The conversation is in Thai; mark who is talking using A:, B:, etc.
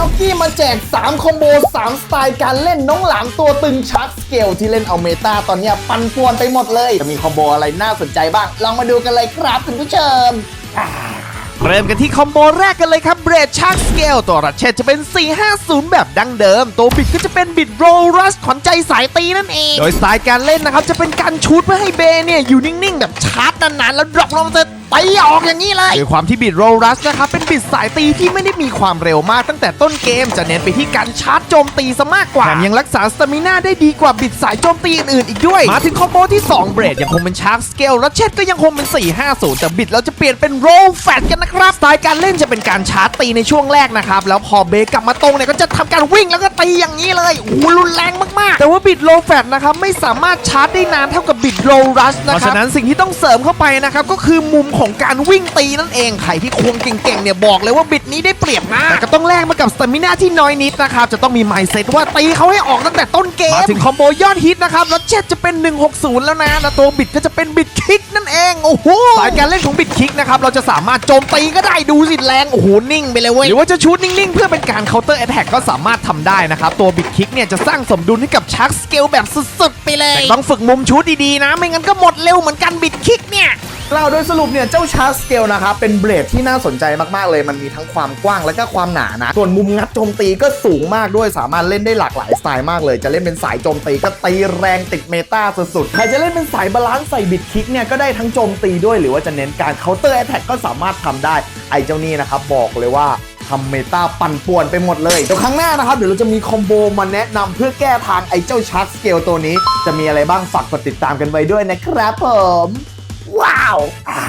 A: ออกกี้มาแจก 3 คอมโบ 3 สไตล์การเล่นน้องหลามตัวตึงชักสเกลที่เล่นเอาเมตาตอนนี้ปันป่วนไปหมดเลย จะมีคอมโบอะไรน่าสนใจบ้าง ลองมาดูกันเลยครับคุณผู้ชม
B: เริ่มกันที่คอมโบแรกกันเลยครับเบรดชาร์กสเกลตัวรัชเชตจะเป็น 450 แบบดั้งเดิม ตัวบิดก็จะเป็นบิดโรลัสขวัญใจสายตีนั่นเอง โดยสไตล์การเล่นนะครับ จะเป็นการชูดเพื่อให้เบเนี่ยอยู่นิ่งๆ แบบชาร์จนานๆ แล้วดรอปลงจะ ตีออกอย่างนี้เลยโดยความที่บิดโรลัสนะครับเป็นบิดสายตีที่ไม่ได้มีความเร็วมากตั้งแต่ต้นเกมจะเน้นไปที่การชาร์จโจมตีซะมากกว่าแถมยังรักษาสตามิน่าได้ดีกว่าบิดสายโจมตีอื่นๆอีกด้วย มาถึงคอมโบที่สองเบรดยังคงเป็นชาร์กสเกลรัชเชตก็ยังคงเป็น 450 แต่บิดเราจะเปลี่ยนเป็นโรลแฟตกันนะครับสไตล์การเล่นจะเป็นการชาร์จตีในช่วงแรกนะครับแล้วพอเบรกกลับมาตรงเนี่ยก็จะทำการวิ่งแล้วก็ตีอย่างนี้เลยโอ้โหรุนแรงมากๆ แต่ว่าบิดโรลแฟตนะครับไม่สามารถชาร์จได้นานเท่ากับบิดโรลรัชนะครับเพราะฉะนั้นสิ่งที่ต้องเสริมเข้าไปนะครับก็คือมุมของการวิ่งตีนั่นเองใครที่ควงเก่งๆเนี่ยบอกเลยว่าบิดนี้ได้เปรียบนะแต่ก็ต้องแลกมากับสตามิน่าที่น้อยนิดนะครับจะต้องมีไมเซ็ตว่าตีเขาให้ออกตั้งแต่ต้นเกมมาถึงคอมโบยอดฮิตนะครับแล้วเจ็ดจะเป็น 160 แล้วนะแล้วตัวบิดก็จะเป็นบิดคิกนั่นเองโอ้โหสายการเล่นของบิดคิกนะครับเราจะสามารถโจมตีก็ได้ดูสิแรงโอ้โหนิ่งไปเลยเว้ยหรือว่าจะชูดนิ่งๆ เพื่อเป็นการเคาน์เตอร์แอตแทกก็สามารถทำได้นะครับตัวบิดคิกเนี่ยจะสร้างสมดุลให้กับชักสเกลแบบสุดๆไปเลยแต่ต้องฝึกมุมชูดดีๆนะ ไม่งั้นก็หมดเร็วเหมือนกันบิดคิกเนี่ย
A: กล่าวโดยสรุปเนี่ยเจ้าชาร์จสเกลนะครับเป็นเบรดที่น่าสนใจมากๆเลยมันมีทั้งความกว้างและก็ความหนานะ ส่วนมุมงัดโจมตีก็สูงมากด้วยสามารถเล่นได้หลากหลายสไตล์มากเลย จะเล่นเป็นสายโจมตีก็ตีแรงติดเมตาสุดๆ ใครจะเล่นเป็นสายบาลานซ์ใส่บิดคิกเนี่ยก็ได้ทั้งโจมตีด้วยหรือว่าจะเน้นการเคาน์เตอร์แอตแทกก็สามารถทำได้ไอ้เจ้านี่นะครับบอกเลยว่าทำเมตาปั่นป่วนไปหมดเลย เดี๋ยวครั้งหน้านะครับ เดี๋ยวเราจะมีคอมโบมาแนะนำเพื่อแก้ทางไอ้เจ้าชาร์จสเกลตัวนี้ จะมีอะไรบ้างฝากกดติดตามกันไว้ด้วยนะครับผม ว้าวอ่า